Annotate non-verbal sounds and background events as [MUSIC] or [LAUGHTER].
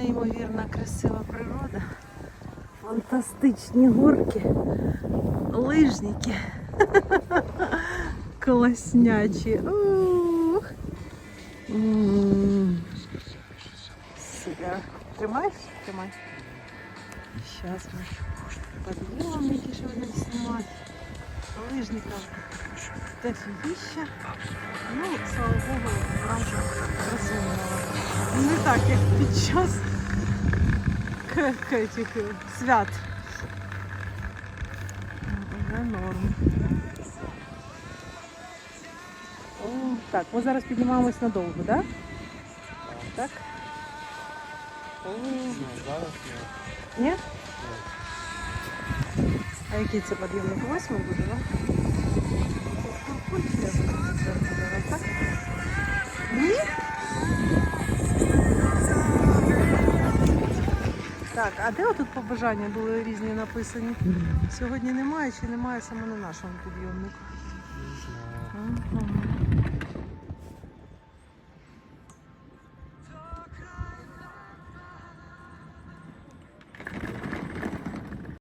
Неймовірна красива природа. Фантастичні горки, лижники. [LAUGHS] Класнячі. Ух. М. Себя. Тримаєш? Тримай. Сейчас мы подъемники, что будем снимать. Лыжников дофігіща. Ну, слава Богу, в рамках розумного. Не так, як під час к- к- цих, е, свят. Вже норм. О, так, ми зараз піднімаємось надовго, так? Так? О, Зараз ні? А який це підйомник? Восьмий буде, так? Зараз, Так, а де отут побажання були різні написані? Сьогодні немає чи немає саме на нашому підйомнику? не знаю.